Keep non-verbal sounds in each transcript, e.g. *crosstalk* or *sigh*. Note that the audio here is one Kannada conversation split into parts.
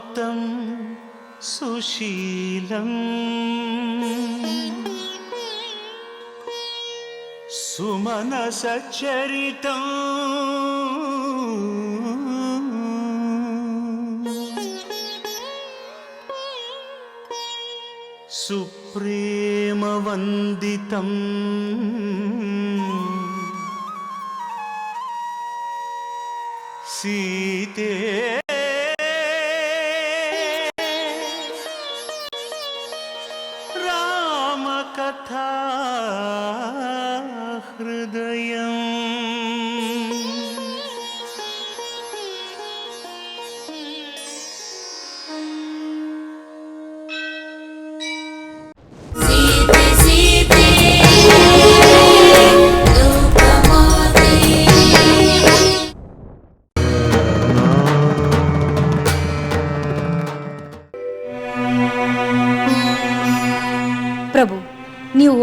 മൗത്തം സുശീലം. സുമനസരിതം സുപ്രേമവന്ദിതം. സീതേ കഥ ഹൃദയ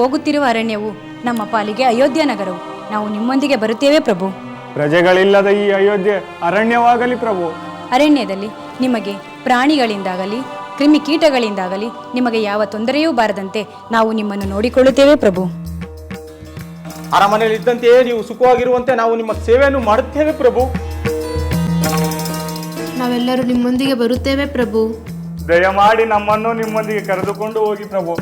ಹೋಗುತ್ತಿರುವ ಅರಣ್ಯವು ನಮ್ಮ ಪಾಲಿಗೆ ಅಯೋಧ್ಯ ನಗರವು. ನಾವು ನಿಮ್ಮೊಂದಿಗೆ ಬರುತ್ತೇವೆ ಪ್ರಭು. ಪ್ರಜೆಗಳಿಲ್ಲದ ಈ ಅಯೋಧ್ಯೆ ಅರಣ್ಯವಾಗಲಿ ಪ್ರಭು. ಅರಣ್ಯದಲ್ಲಿ ನಿಮಗೆ ಪ್ರಾಣಿಗಳಿಂದಾಗಲಿ ಕ್ರಿಮಿಕೀಟಗಳಿಂದಾಗಲಿ ನಿಮಗೆ ಯಾವ ತೊಂದರೆಯೂ ಬಾರದಂತೆ ನಾವು ನಿಮ್ಮನ್ನು ನೋಡಿಕೊಳ್ಳುತ್ತೇವೆ ಪ್ರಭು. ಅರಮನೆಯಲ್ಲಿ ಇದ್ದಂತೆಯೇ ನೀವು ಸುಖವಾಗಿರುವಂತೆ ನಾವು ನಿಮ್ಮ ಸೇವೆಯನ್ನು ಮಾಡುತ್ತೇವೆ ಪ್ರಭು. ನಾವೆಲ್ಲರೂ ನಿಮ್ಮೊಂದಿಗೆ ಬರುತ್ತೇವೆ ಪ್ರಭು. ದಯಮಾಡಿ ನಮ್ಮನ್ನು ನಿಮ್ಮೊಂದಿಗೆ ಕರೆದುಕೊಂಡು ಹೋಗಿ ಪ್ರಭು.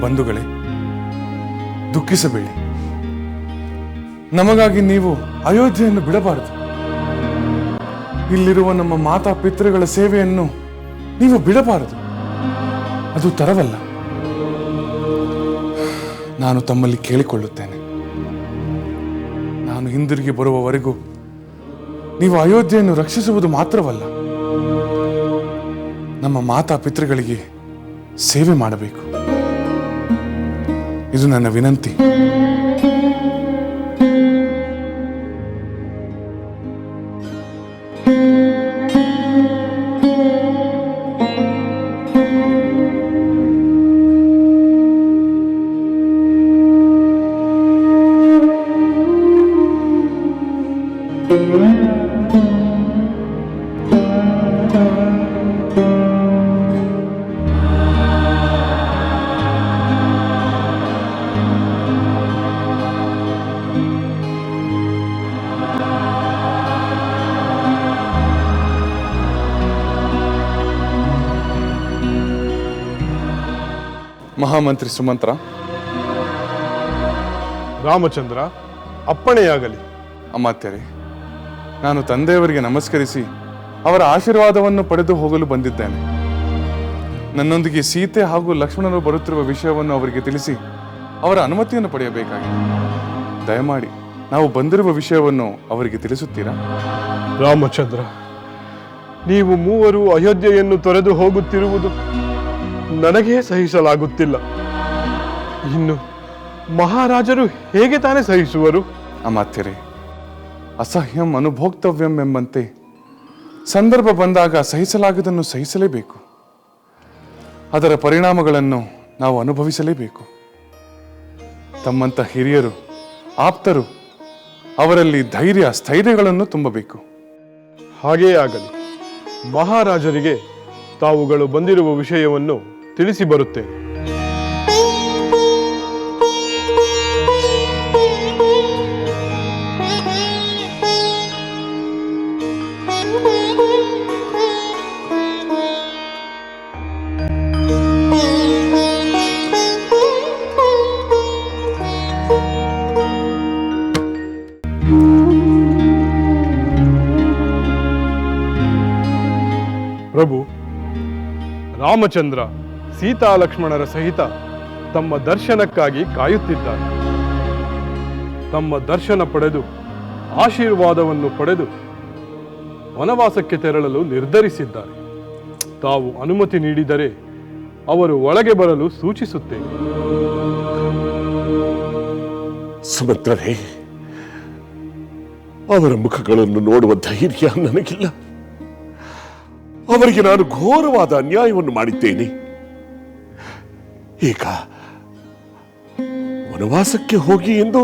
ಬಂಧುಗಳೇ, ದುಃಖಿಸಬೇಡಿ. ನಮಗಾಗಿ ನೀವು ಅಯೋಧ್ಯೆಯನ್ನು ಬಿಡಬಾರದು. ಇಲ್ಲಿರುವ ನಮ್ಮ ಮಾತಾ ಪಿತೃಗಳ ಸೇವೆಯನ್ನು ನೀವು ಬಿಡಬಾರದು. ಅದು ತರವಲ್ಲ. ನಾನು ತಮ್ಮಲ್ಲಿ ಕೇಳಿಕೊಳ್ಳುತ್ತೇನೆ. ನಾನು ಹಿಂದಿರುಗಿ ಬರುವವರೆಗೂ ನೀವು ಅಯೋಧ್ಯೆಯನ್ನು ರಕ್ಷಿಸುವುದು ಮಾತ್ರವಲ್ಲ, ನಮ್ಮ ಮಾತಾ ಪಿತೃಗಳಿಗೆ ಸೇವೆ ಮಾಡಬೇಕು. ಇದು ನನ್ನ ವಿನಂತಿ ಮಹಾಮಂತ್ರಿ ಸುಮಂತ್ರ. ರಾಮಚಂದ್ರ ಅಪ್ಪಣೆಯಾಗಲಿ. ಅಮಾತ್ಯರೇ ನಾನು ತಂದೆಯವರಿಗೆ ನಮಸ್ಕರಿಸಿ ಅವರ ಆಶೀರ್ವಾದವನ್ನು ಪಡೆದು ಹೋಗಲು ಬಂದಿದ್ದೇನೆ. ನನ್ನೊಂದಿಗೆ ಸೀತೆ ಹಾಗೂ ಲಕ್ಷ್ಮಣರು ಬರುತ್ತಿರುವ ವಿಷಯವನ್ನು ಅವರಿಗೆ ತಿಳಿಸಿ ಅವರ ಅನುಮತಿಯನ್ನು ಪಡೆಯಬೇಕಾಗಿದೆ. ದಯಮಾಡಿ ನಾವು ಬಂದಿರುವ ವಿಷಯವನ್ನು ಅವರಿಗೆ ತಿಳಿಸುತ್ತೀರಾ? ರಾಮಚಂದ್ರ ನೀವು ಮೂವರು ಅಯೋಧ್ಯೆಯನ್ನು ತೊರೆದು ಹೋಗುತ್ತಿರುವುದು ನನಗೇ ಸಹಿಸಲಾಗುತ್ತಿಲ್ಲ. ಇನ್ನು ಮಹಾರಾಜರು ಹೇಗೆ ತಾನೇ ಸಹಿಸುವರು? ಅಮಾತ್ಯರೇ ಅಸಹ್ಯಂ ಅನುಭೋಕ್ತವ್ಯಂ ಎಂಬಂತೆ ಸಂದರ್ಭ ಬಂದಾಗ ಸಹಿಸಲಾಗದನ್ನು ಸಹಿಸಲೇಬೇಕು. ಅದರ ಪರಿಣಾಮಗಳನ್ನು ನಾವು ಅನುಭವಿಸಲೇಬೇಕು. ತಮ್ಮಂಥ ಹಿರಿಯರು ಆಪ್ತರು ಅವರಲ್ಲಿ ಧೈರ್ಯ ಸ್ಥೈರ್ಯಗಳನ್ನು ತುಂಬಬೇಕು. ಹಾಗೇ ಆಗಲಿ. ಮಹಾರಾಜರಿಗೆ ತಾವುಗಳು ಬಂದಿರುವ ವಿಷಯವನ್ನು ತಿಳಿಸಿ ಬರುತ್ತೇನೆ. ಪ್ರಭು ರಾಮಚಂದ್ರ ಸೀತಾ ಲಕ್ಷ್ಮಣರ ಸಹಿತ ತಮ್ಮ ದರ್ಶನಕ್ಕಾಗಿ ಕಾಯುತ್ತಿದ್ದಾರೆ. ತಮ್ಮ ದರ್ಶನ ಪಡೆದು, ಆಶೀರ್ವಾದವನ್ನು ಪಡೆದು ವನವಾಸಕ್ಕೆ ತೆರಳಲು ನಿರ್ಧರಿಸಿದ್ದಾರೆ. ತಾವು ಅನುಮತಿ ನೀಡಿದರೆ ಅವರು ಒಳಗೆ ಬರಲು ಸೂಚಿಸುತ್ತೇನೆ. ಸುಭದ್ರರೇ ಅವರ ಮುಖಗಳನ್ನು ನೋಡುವ ಧೈರ್ಯ ನನಗಿಲ್ಲ. ಅವರಿಗೆ ನಾನು ಘೋರವಾದ ಅನ್ಯಾಯವನ್ನು ಮಾಡಿದ್ದೇನೆ. ಈಗ ವನವಾಸಕ್ಕೆ ಹೋಗಿ ಎಂದು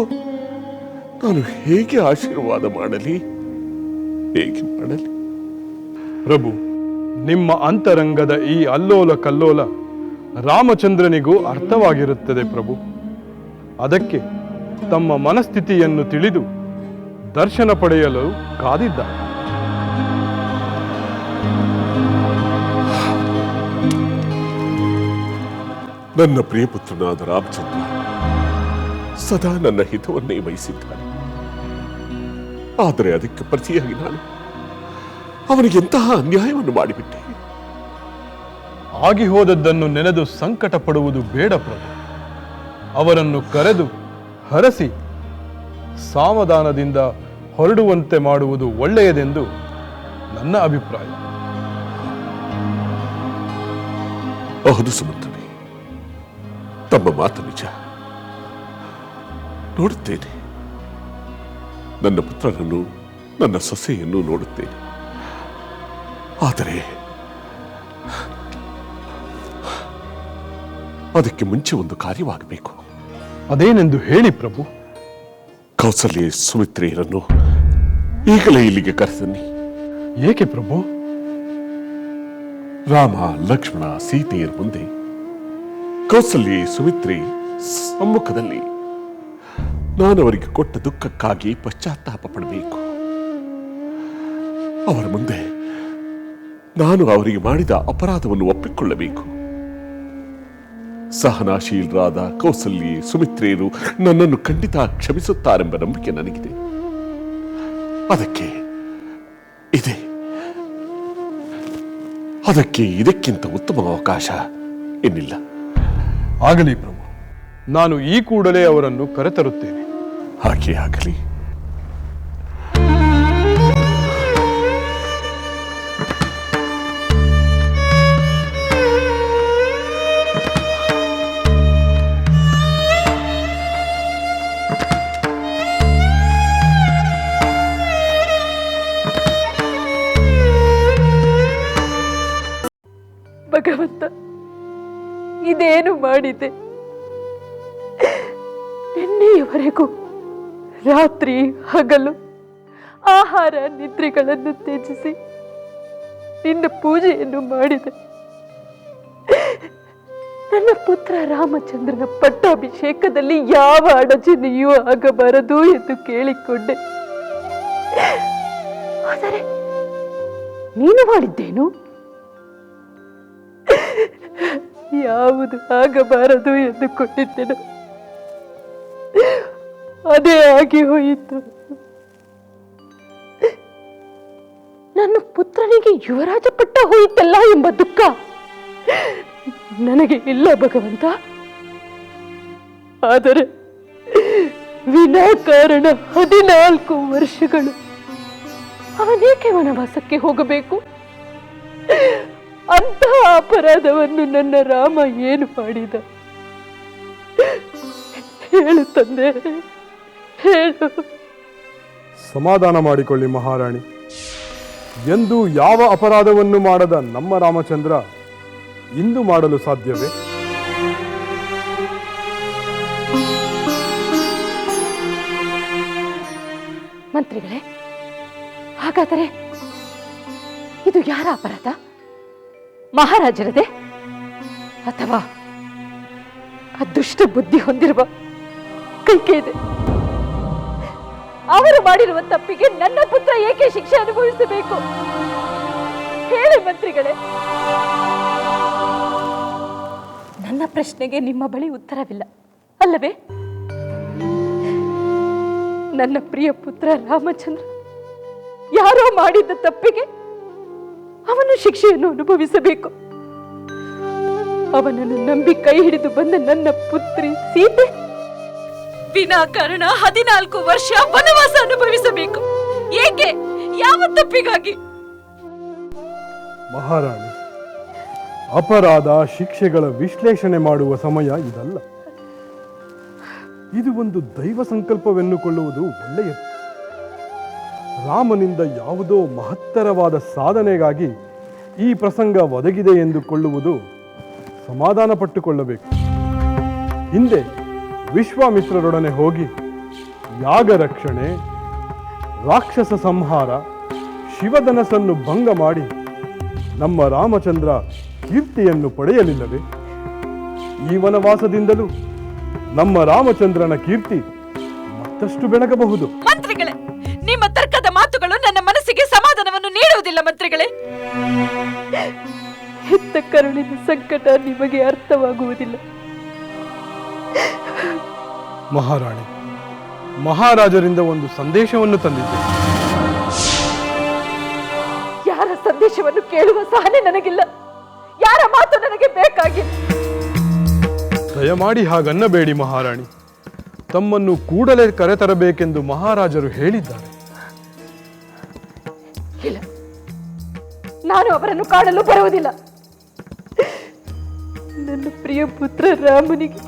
ನಾನು ಹೇಗೆ ಆಶೀರ್ವಾದ ಮಾಡಲಿ, ಹೇಗೆ ಮಾಡಲಿ? ಪ್ರಭು, ನಿಮ್ಮ ಅಂತರಂಗದ ಈ ಅಲ್ಲೋಲ ಕಲ್ಲೋಲ ರಾಮಚಂದ್ರನಿಗೂ ಅರ್ಥವಾಗಿರುತ್ತದೆ ಪ್ರಭು. ಅದಕ್ಕೆ ತಮ್ಮ ಮನಸ್ಥಿತಿಯನ್ನು ತಿಳಿದು ದರ್ಶನ ಪಡೆಯಲು ಕಾದಿದ್ದಾರೆ ನನ್ನ ಪ್ರಿಯಪುತ್ರನಾದ ರಾಮಚಂದ್ರ ಸದಾ ನನ್ನ ಹಿತವನ್ನೇ ಬಯಸಿದ್ದಾನೆ ಆದರೆ ಅದಕ್ಕೆ ಪ್ರತಿಯಾಗಿ ನಾನು ಅವನಿಗೆ ಎಂತಹ ಅನ್ಯಾಯವನ್ನು ಮಾಡಿಬಿಟ್ಟೆ? ಆಗಿ ಹೋದದ್ದನ್ನು ನೆನೆದು ಸಂಕಟ ಪಡುವುದು ಬೇಡ ಪ್ರಭು. ಅವರನ್ನು ಕರೆದು ಹರಸಿ ಸಾವಧಾನದಿಂದ ಹೊರಡುವಂತೆ ಮಾಡುವುದು ಒಳ್ಳೆಯದೆಂದು ನನ್ನ ಅಭಿಪ್ರಾಯ. ಹೌದು ಸುಮಂತನೇ ತಮ್ಮ ಮಾತು ನಿಜ. ನೋಡುತ್ತೇನೆ. ನನ್ನ ಪುತ್ರನನ್ನು ನನ್ನ ಸೊಸೆಯನ್ನು ನೋಡುತ್ತೇನೆ. ಆದರೆ ಅದಕ್ಕೆ ಮುಂಚೆ ಒಂದು ಕಾರ್ಯವಾಗಬೇಕು. ಅದೇನೆಂದು ಹೇಳಿ ಪ್ರಭು. ಕೌಸಲ್ಯ ಸುಮಿತ್ರೆಯರನ್ನು ಈಗಲೇ ಇಲ್ಲಿಗೆ ಕರೆಸನ್ನಿ ಏಕೆ ಪ್ರಭು? ರಾಮ ಲಕ್ಷ್ಮಣ ಸೀತೆಯರ ಮುಂದೆ ಕೌಸಲ್ಯ ಸುಮಿತ್ರಿ ಸಮ್ಮುಖದಲ್ಲಿ ನಾನು ಅವರಿಗೆ ಕೊಟ್ಟ ದುಃಖಕ್ಕಾಗಿ ಪಶ್ಚಾತ್ತಾಪ ಪಡಬೇಕು. ಅವರ ಮುಂದೆ ನಾನು ಅವರಿಗೆ ಮಾಡಿದ ಅಪರಾಧವನ್ನು ಒಪ್ಪಿಕೊಳ್ಳಬೇಕು. ಸಹನಾಶೀಲರಾದ ಕೌಸಲ್ಯ ಸುಮಿತ್ರೆಯರು ನನ್ನನ್ನು ಖಂಡಿತ ಕ್ಷಮಿಸುತ್ತಾರೆಂಬ ನಂಬಿಕೆ ನನಗಿದೆ. ಅದಕ್ಕೆ ಇದೆ. ಅದಕ್ಕೆ ಇದಕ್ಕಿಂತ ಉತ್ತಮ ಅವಕಾಶ ಇನ್ನಿಲ್ಲ. ಆಗಲಿ ಪ್ರಭು. ನಾನು ಈ ಕೂಡಲೇ ಅವರನ್ನು ಕರೆತರುತ್ತೇನೆ. ಹಾಗೆ ಆಗಲಿ. ಭಗವಂತ ಇದೇನು ಮಾಡಿದೆ? ನಿನ್ನೆಯವರೆಗೂ ರಾತ್ರಿ ಹಗಲು ಆಹಾರ ನಿದ್ರೆಗಳನ್ನು ತ್ಯಜಿಸಿ ನಿನ್ನ ಪೂಜೆಯನ್ನು ಮಾಡಿದೆ. ನನ್ನ ಪುತ್ರ ರಾಮಚಂದ್ರನ ಪಟ್ಟಾಭಿಷೇಕದಲ್ಲಿ ಯಾವ ಅಡಚಣೆಯೂ ಆಗಬಾರದು ಎಂದು ಕೇಳಿಕೊಂಡೆ. ಆದರೆ ನೀನು ಮಾಡಿದ್ದೇನು? ಯಾವುದು ಆಗಬಾರದು ಎಂದುಕೊಂಡಿದ್ದೆನು ಅದೇ ಆಗಿ ಹೋಯಿತು. ನನ್ನ ಪುತ್ರನಿಗೆ ಯುವರಾಜ ಪಟ್ಟ ಹೋಯಿತಲ್ಲ ಎಂಬ ದುಃಖ ನನಗೆ ಇಲ್ಲ ಭಗವಂತ. ಆದರೆ ವಿನಾಕಾರಣ ಹದಿನಾಲ್ಕು ವರ್ಷಗಳು. ಅವನೇಕೆ ವನವಾಸಕ್ಕೆ ಹೋಗಬೇಕು? ಅಂತಹ ಅಪರಾಧವನ್ನು ನನ್ನ ರಾಮ ಏನು ಮಾಡಿದ? ಹೇಳು ತಂದೆ ಹೇಳು. ಸಮಾಧಾನ ಮಾಡಿಕೊಳ್ಳಿ ಮಹಾರಾಣಿ. ಎಂದು ಯಾವ ಅಪರಾಧವನ್ನು ಮಾಡದ ನಮ್ಮ ರಾಮಚಂದ್ರ ಇಂದು ಮಾಡಲು ಸಾಧ್ಯವೇ? ಮಂತ್ರಿಗಳೇ ಹಾಗಾದರೆ ಇದು ಯಾರ ಅಪರಾಧ? ಮಹಾರಾಜರದೇ? ಅಥವಾ ಅದೃಷ್ಟ ಬುದ್ಧಿ ಹೊಂದಿರುವ ಕೈಕೇದೆ? ಅವರು ಮಾಡಿರುವ ತಪ್ಪಿಗೆ ನನ್ನ ಪುತ್ರ ಏಕೆ ಶಿಕ್ಷೆ ಅನುಭವಿಸಬೇಕು? ಹೇಳಿ ಮಂತ್ರಿಗಳೇ. ನನ್ನ ಪ್ರಶ್ನೆಗೆ ನಿಮ್ಮ ಬಳಿ ಉತ್ತರವಿಲ್ಲ, ಅಲ್ಲವೇ? ನನ್ನ ಪ್ರಿಯ ಪುತ್ರ ರಾಮಚಂದ್ರ, ಯಾರೋ ಮಾಡಿದ್ದ ತಪ್ಪಿಗೆ ಅವನು ಶಿಕ್ಷೆಯನ್ನು ಅನುಭವಿಸಬೇಕು. ಅವನನ್ನು ನಂಬಿ ಕೈ ಹಿಡಿದು ಬಂದ ನನ್ನ ಪುತ್ರಿ ಸೀತೆ. ವಿನಾಕಾರಣ ಹದಿನಾಲ್ಕು ವರ್ಷ ವನವಾಸ ಅನುಭವಿಸಬೇಕು. ಏಕೆ? ಯಾವ ತಪ್ಪಿಗಾಗಿ? ಮಹಾರಾಣಿ, ಅಪರಾಧ ಶಿಕ್ಷೆಗಳ ವಿಶ್ಲೇಷಣೆ ಮಾಡುವ ಸಮಯ ಇದಲ್ಲ. ಇದು ಒಂದು ದೈವ ಸಂಕಲ್ಪವೆನ್ನುಕೊಳ್ಳುವುದು ಒಳ್ಳೆಯದು. ರಾಮನಿಂದ ಯಾವುದೋ ಮಹತ್ತರವಾದ ಸಾಧನೆಗಾಗಿ ಈ ಪ್ರಸಂಗ ಒದಗಿದೆ ಎಂದುಕೊಳ್ಳುವುದು ಸಮಾಧಾನ ಪಟ್ಟುಕೊಳ್ಳಬೇಕು ಹಿಂದೆ ವಿಶ್ವಾಮಿತ್ರರೊಡನೆ ಹೋಗಿ ಯಾಗ ರಕ್ಷಣೆ ರಾಕ್ಷಸ ಸಂಹಾರ ಶಿವಧನಸನ್ನು ಭಂಗ ಮಾಡಿ ನಮ್ಮ ರಾಮಚಂದ್ರ ಕೀರ್ತಿಯನ್ನು ಪಡೆಯಲಿಲ್ಲವೇ? ಈ ವನವಾಸದಿಂದಲೂ ನಮ್ಮ ರಾಮಚಂದ್ರನ ಕೀರ್ತಿ ಮತ್ತಷ್ಟು ಬೆಳಗಬಹುದು. ಸಮಾಧಾನವನ್ನು ಮಂತ್ರಿಗಳೇ. ಹೆತ್ತ ಕರುಳಿನ ಸಂಕಟ ನಿಮಗೆ ಅರ್ಥವಾಗುವುದಿಲ್ಲ. ಮಹಾರಾಣಿ ಮಹಾರಾಜರಿಂದ ಒಂದು ಸಂದೇಶವನ್ನು ತಂದಿದ್ದೆ. ಯಾರ ಸಂದೇಶವನ್ನು ಕೇಳುವ ಸಹನೆ ನನಗಿಲ್ಲ. ಯಾರ ಮಾತು ನನಗೆ ಬೇಕಾಗಿಲ್ಲ. ದಯಮಾಡಿ ಹಾಗನ್ನಬೇಡಿ ಮಹಾರಾಣಿ. ತಮ್ಮನ್ನು ಕೂಡಲೇ ಕರೆತರಬೇಕೆಂದು ಮಹಾರಾಜರು ಹೇಳಿದ್ದಾರೆ. ನಾನು ಅವರನ್ನು ಕಾಣಲು ಬರುವುದಿಲ್ಲ. ನನ್ನ ಪ್ರಿಯ ಪುತ್ರ ರಾಮನಿಗೆ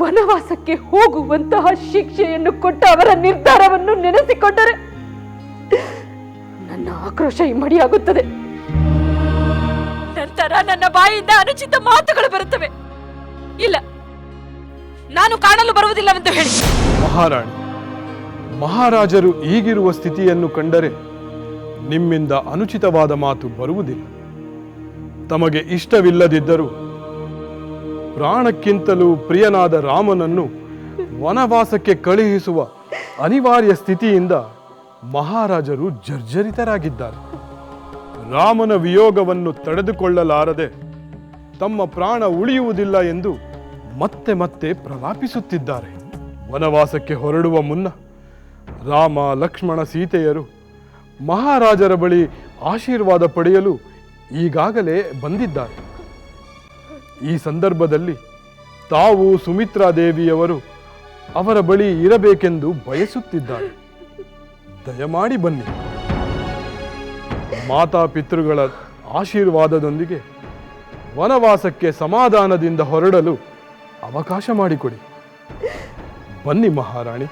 ವನವಾಸಕ್ಕೆ ಹೋಗುವಂತಹ ಶಿಕ್ಷೆಯನ್ನು ಕೊಟ್ಟ ಅವರ ನಿರ್ಧಾರವನ್ನು ನೆನೆಸಿಕೊಂಡರೆ ನನ್ನ ಆಕ್ರೋಶ ಇಮ್ಮಡಿಯಾಗುತ್ತದೆ. ನಂತರ ನನ್ನ ಬಾಯಿಂದ ಅನುಚಿತ ಮಾತುಗಳು ಬರುತ್ತವೆ. ಇಲ್ಲ, ನಾನು ಕಾಣಲು ಬರುವುದಿಲ್ಲವೆಂದು ಹೇಳಿ. ಮಹಾರಾಣಿ, ಮಹಾರಾಜರು ಈಗಿರುವ ಸ್ಥಿತಿಯನ್ನು ಕಂಡರೆ ನಿಮ್ಮಿಂದ ಅನುಚಿತವಾದ ಮಾತು ಬರುವುದಿಲ್ಲ. ತಮಗೆ ಇಷ್ಟವಿಲ್ಲದಿದ್ದರೂ ಪ್ರಾಣಕ್ಕಿಂತಲೂ ಪ್ರಿಯನಾದ ರಾಮನನ್ನು ವನವಾಸಕ್ಕೆ ಕಳುಹಿಸುವ ಅನಿವಾರ್ಯ ಸ್ಥಿತಿಯಿಂದ ಮಹಾರಾಜರು ಜರ್ಜರಿತರಾಗಿದ್ದಾರೆ. ರಾಮನ ವಿಯೋಗವನ್ನು ತಡೆದುಕೊಳ್ಳಲಾರದೆ ತಮ್ಮ ಪ್ರಾಣ ಉಳಿಯುವುದಿಲ್ಲ ಎಂದು ಮತ್ತೆ ಮತ್ತೆ ಪ್ರಲಾಪಿಸುತ್ತಿದ್ದಾರೆ. ವನವಾಸಕ್ಕೆ ಹೊರಡುವ ಮುನ್ನ ರಾಮ, ಲಕ್ಷ್ಮಣ, ಸೀತೆಯರು ಮಹಾರಾಜರ ಬಳಿ ಆಶೀರ್ವಾದ ಪಡೆಯಲು ಈಗಾಗಲೇ ಬಂದಿದ್ದಾರೆ. ಈ ಸಂದರ್ಭದಲ್ಲಿ ತಾವು ಸುಮಿತ್ರಾ ದೇವಿಯವರು ಅವರ ಬಳಿ ಇರಬೇಕೆಂದು ಬಯಸುತ್ತಿದ್ದಾರೆ. ದಯಮಾಡಿ ಬನ್ನಿ. ಮಾತಾಪಿತೃಗಳ ಆಶೀರ್ವಾದದೊಂದಿಗೆ ವನವಾಸಕ್ಕೆ ಸಮಾಧಾನದಿಂದ ಹೊರಡಲು ಅವಕಾಶ ಮಾಡಿಕೊಡಿ. ಬನ್ನಿ ಮಹಾರಾಣಿ.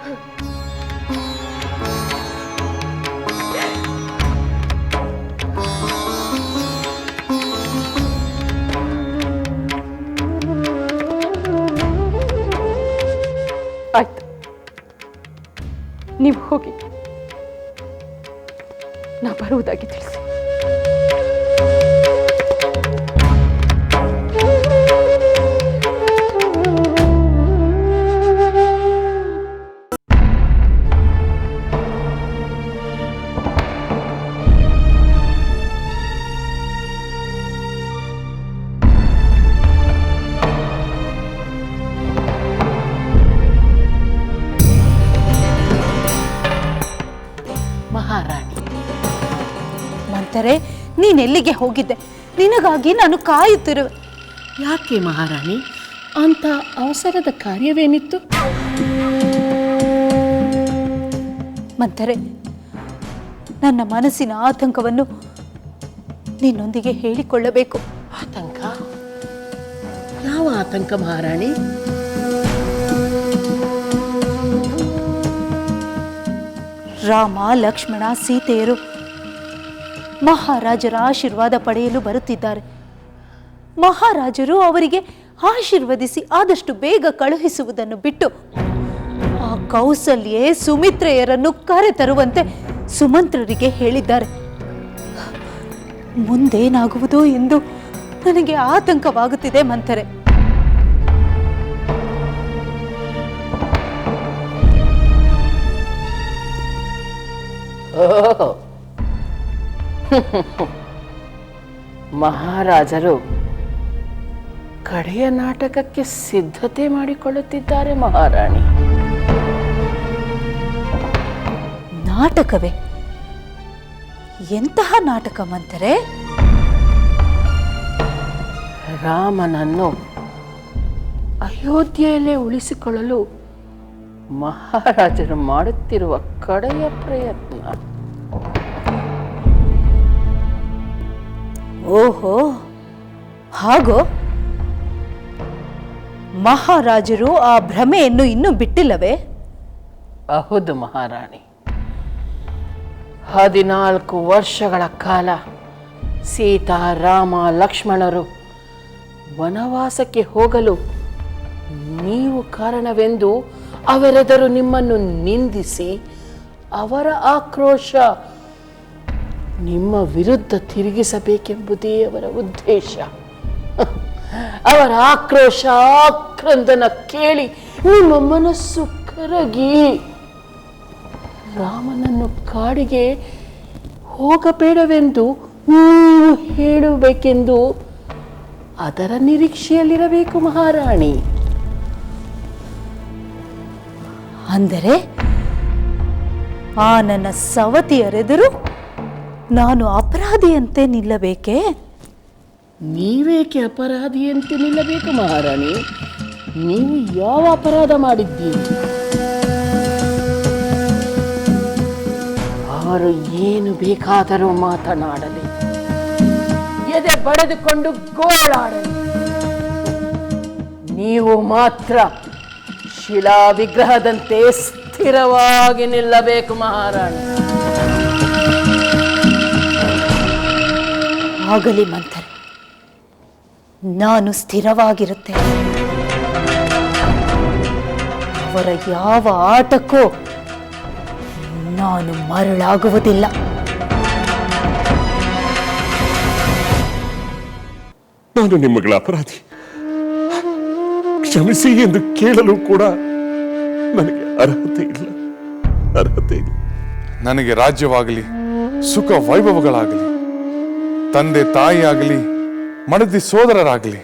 ನೀವು ಹೋಗಿ ನಾ ಬರುವುದಾಗಿ ತಿಳಿಸಿ. ಮಂತರೆ ನೀನೆಲ್ಲಿಗೆ ಹೋಗಿದ್ದೆ? ನಿನಗಾಗಿ ನಾನು ಕಾಯುತ್ತಿರುವೆ. ಯಾಕೆ ಮಹಾರಾಣಿ? ಅಂತ ಅವಸರದ ಕಾರ್ಯವೇನಿತ್ತು? ಮಂತರೆ ನನ್ನ ಮನಸ್ಸಿನ ಆತಂಕವನ್ನು ನಿನ್ನೊಂದಿಗೆ ಹೇಳಿಕೊಳ್ಳಬೇಕು. ಆತಂಕ? ಯಾವ ಆತಂಕ ಮಹಾರಾಣಿ? ರಾಮ ಲಕ್ಷ್ಮಣ ಸೀತೆಯರು ಮಹಾರಾಜರ ಆಶೀರ್ವಾದ ಪಡೆಯಲು ಬರುತ್ತಿದ್ದಾರೆ. ಮಹಾರಾಜರು ಅವರಿಗೆ ಆಶೀರ್ವದಿಸಿ ಆದಷ್ಟು ಬೇಗ ಕಳುಹಿಸುವುದನ್ನು ಬಿಟ್ಟು ಆ ಕೌಸಲ್ಯೆ ಸುಮಿತ್ರೆಯರನ್ನು ಕರೆತರುವಂತೆ ಸುಮಂತ್ರರಿಗೆ ಹೇಳಿದ್ದಾರೆ. ಮುಂದೇನಾಗುವುದು ಎಂದು ನನಗೆ ಆತಂಕವಾಗುತ್ತಿದೆ ಮಂಥರೆ ಓಹೋ *laughs* ಮಹಾರಾಜರು ಕಡೆಯ ನಾಟಕಕ್ಕೆ ಸಿದ್ಧತೆ ಮಾಡಿಕೊಳ್ಳುತ್ತಿದ್ದಾರೆ ಮಹಾರಾಣಿ. ನಾಟಕವೇ? ಎಂತಹ ನಾಟಕ ಮಂತರೆ? ರಾಮನನ್ನು ಅಯೋಧ್ಯೆಯಲ್ಲೇ ಉಳಿಸಿಕೊಳ್ಳಲು ಮಹಾರಾಜರು ಮಾಡುತ್ತಿರುವ ಕಡೆಯ ಪ್ರಯತ್ನ. ಓಹೋ, ಹಾಗೋ? ಮಹಾರಾಜರು ಆ ಭ್ರಮೆಯನ್ನು ಇನ್ನೂ ಬಿಟ್ಟಿಲ್ಲವೇ? ಹೌದು ಮಹಾರಾಣಿ. ಹದಿನಾಲ್ಕು ವರ್ಷಗಳ ಕಾಲ ಸೀತಾ, ರಾಮ, ಲಕ್ಷ್ಮಣರು ವನವಾಸಕ್ಕೆ ಹೋಗಲು ನೀವು ಕಾರಣವೆಂದು ಅವರೆದರು ನಿಮ್ಮನ್ನು ನಿಂದಿಸಿ ಅವರ ಆಕ್ರೋಶ ನಿಮ್ಮ ವಿರುದ್ಧ ತಿರುಗಿಸಬೇಕೆಂಬುದೇ ಅವರ ಉದ್ದೇಶ. ಅವರ ಆಕ್ರೋಶ ಆಕ್ರಂದನ ಕೇಳಿ ನಿಮ್ಮ ಮನಸ್ಸು ಕರಗಿ ರಾಮನನ್ನು ಕಾಡಿಗೆ ಹೋಗಬೇಡವೆಂದು ನೀವು ಹೇಳಬೇಕೆಂದು ಅದರ ನಿರೀಕ್ಷೆಯಲ್ಲಿರಬೇಕು ಮಹಾರಾಣಿ. ಅಂದರೆ ಆ ನನ್ನ ಸವತಿಯರೆದುರು ನಾನು ಅಪರಾಧಿಯಂತೆ ನಿಲ್ಲಬೇಕೇ? ನೀವೇಕೆ ಅಪರಾಧಿಯಂತೆ ನಿಲ್ಲಬೇಕು ಮಹಾರಾಣಿ? ನೀವು ಯಾವ ಅಪರಾಧ ಮಾಡಿದ್ದೀರಿ? ಅವರು ಏನು ಬೇಕಾದರೂ ಮಾತನಾಡಲಿ. ಎದೆ ಬಡಿದುಕೊಂಡು ಗೋಳಾಡಲಿ. ನೀವು ಮಾತ್ರ ಶಿಲಾ ವಿಗ್ರಹದಂತೆ ಸ್ಥಿರವಾಗಿ ನಿಲ್ಲಬೇಕು ಮಹಾರಾಣಿ. ಆಗಲಿ ಮಂಥರೆ. ನಾನು ಸ್ಥಿರವಾಗಿರುತ್ತೆ ಅವರ ಯಾವ ಆಟಕ್ಕೂ ನಾನು ಮರಳಾಗುವುದಿಲ್ಲ. ನಾನು ನಿಮ್ಮಗಳ ಅಪರಾಧಿ. ಕ್ಷಮಿಸಿ ಎಂದು ಕೇಳಲು ಕೂಡ ನನಗೆ ಅರ್ಹತೆ ಇಲ್ಲ. ಅರ್ಹತೆ ಇಲ್ಲ. ನನಗೆ ರಾಜ್ಯವಾಗಲಿ ಸುಖ ವೈಭವಗಳಾಗಲಿ ತಂದೆ ತಾಯಿಯಾಗಲಿ ಮಡದಿ ಸೋದರರಾಗಲಿ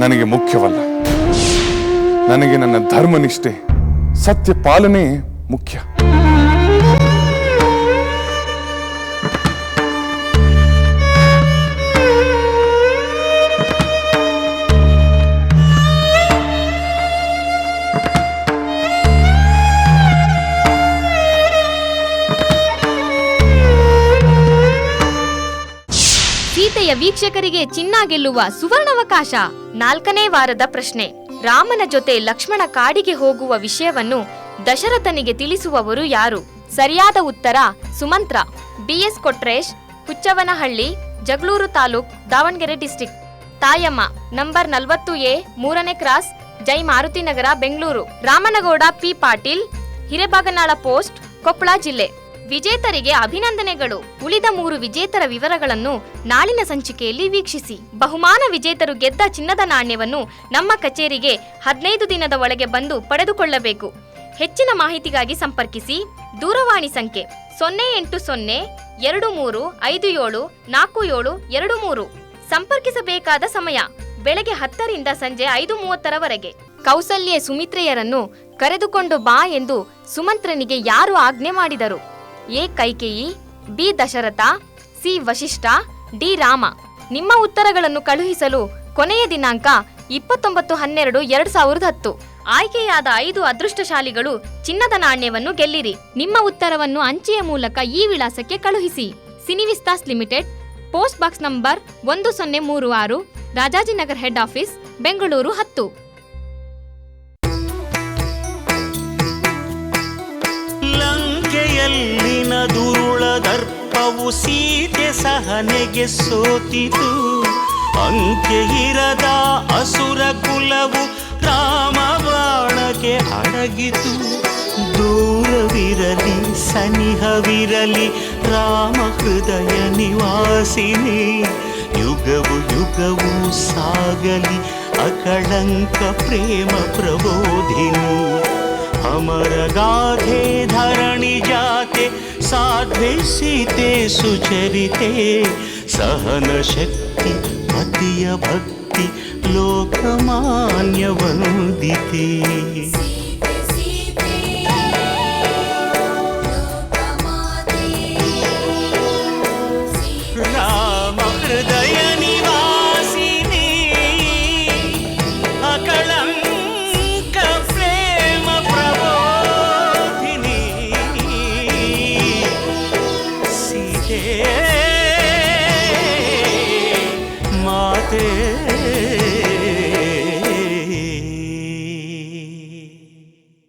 ನನಗೆ ಮುಖ್ಯವಲ್ಲ. ನನಗೆ ನನ್ನ ಧರ್ಮನಿಷ್ಠೆ ಸತ್ಯ ಪಾಲನೆ ಮುಖ್ಯ. ವೀಕ್ಷಕರಿಗೆ ಚಿನ್ನ ಗೆಲ್ಲುವ ಸುವರ್ಣಾವಕಾಶ. ನಾಲ್ಕನೇ ವಾರದ ಪ್ರಶ್ನೆ. ರಾಮನ ಜೊತೆ ಲಕ್ಷ್ಮಣ ಕಾಡಿಗೆ ಹೋಗುವ ವಿಷಯವನ್ನು ದಶರಥನಿಗೆ ತಿಳಿಸುವವರು ಯಾರು? ಸರಿಯಾದ ಉತ್ತರ, Sumantra. BS Kotresh Huchchavanahalli Jagalur taluk, Davanagere district Tayamma, number ನಲವತ್ತು ಎ, ಮೂರನೇ cross, Jai Marutinagar Bengaluru. Ramanagowda, P Patil. Hirebaganal post, Koppal ಜಿಲ್ಲೆ. ವಿಜೇತರಿಗೆ ಅಭಿನಂದನೆಗಳು. ಉಳಿದ ಮೂರು ವಿಜೇತರ ವಿವರಗಳನ್ನು ನಾಳಿನ ಸಂಚಿಕೆಯಲ್ಲಿ ವೀಕ್ಷಿಸಿ. ಬಹುಮಾನ ವಿಜೇತರು ಗೆದ್ದ ಚಿನ್ನದ ನಾಣ್ಯವನ್ನು ನಮ್ಮ ಕಚೇರಿಗೆ ಹದಿನೈದು ದಿನದ ಒಳಗೆ ಬಂದು ಪಡೆದುಕೊಳ್ಳಬೇಕು. ಹೆಚ್ಚಿನ ಮಾಹಿತಿಗಾಗಿ ಸಂಪರ್ಕಿಸಿ. ದೂರವಾಣಿ ಸಂಖ್ಯೆ ಸೊನ್ನೆ ಎಂಟು ಸೊನ್ನೆ ಎರಡು ಮೂರು ಐದು ಏಳು ನಾಲ್ಕು ಏಳು ಎರಡು ಮೂರು. ಸಂಪರ್ಕಿಸಬೇಕಾದ ಸಮಯ ಬೆಳಗ್ಗೆ ಹತ್ತರಿಂದ ಸಂಜೆ ಐದು ಮೂವತ್ತರವರೆಗೆ. ಕೌಸಲ್ಯ ಸುಮಿತ್ರೆಯರನ್ನು ಕರೆದುಕೊಂಡು ಬಾ ಎಂದು ಸುಮಂತ್ರನಿಗೆ ಯಾರು ಆಜ್ಞೆ ಮಾಡಿದರು? A Kaikeyi, B Dasharatha, C Vasishtha, D Rama. ನಿಮ್ಮ ಉತ್ತರಗಳನ್ನು ಕಳುಹಿಸಲು ಕೊನೆಯ ದಿನಾಂಕ ಇಪ್ಪತ್ತೊಂಬತ್ತು ಹನ್ನೆರಡು ಎರಡು ಸಾವಿರದ ಹತ್ತು. ಆಯ್ಕೆಯಾದ ಐದು ಅದೃಷ್ಟಶಾಲಿಗಳು ಚಿನ್ನದ ನಾಣ್ಯವನ್ನು ಗೆಲ್ಲಿರಿ. ನಿಮ್ಮ ಉತ್ತರವನ್ನು ಅಂಚೆಯ ಮೂಲಕ ಈ ವಿಳಾಸಕ್ಕೆ ಕಳುಹಿಸಿ. Cinevistaas limited, post box number ಒಂದು ಸೊನ್ನೆ ಮೂರು ಆರು, ರಾಜಾಜಿನಗರ್ ಹೆಡ್ ಆಫೀಸ್, ಬೆಂಗಳೂರು ಹತ್ತು. ದರ್ಪವು ಸೀತೆ ಸಹನೆಗೆ ಸೋತಿತು. ಅಂಕೆ ಇರದ ಅಸುರ ಕುಲವು ರಾಮ ಬಾಣಕ್ಕೆ ಅಡಗಿತು. ದೂರವಿರಲಿ, ಸನಿಹವಿರಲಿ, ರಾಮ ಹೃದಯ ನಿವಾಸಿನಿ. ಯುಗವು ಯುಗವು ಸಾಗಲಿ, ಅಕಳಂಕ ಪ್ರೇಮ ಪ್ರಬೋಧಿನಿ. ಅಮರ ಗಾಧೆ ಧರಣಿ ಜಾತೆ ಸಾಧ್ವೆ ಸೀತೆ ಸುಚರಿತೆ ಸಹನ ಶಕ್ತಿ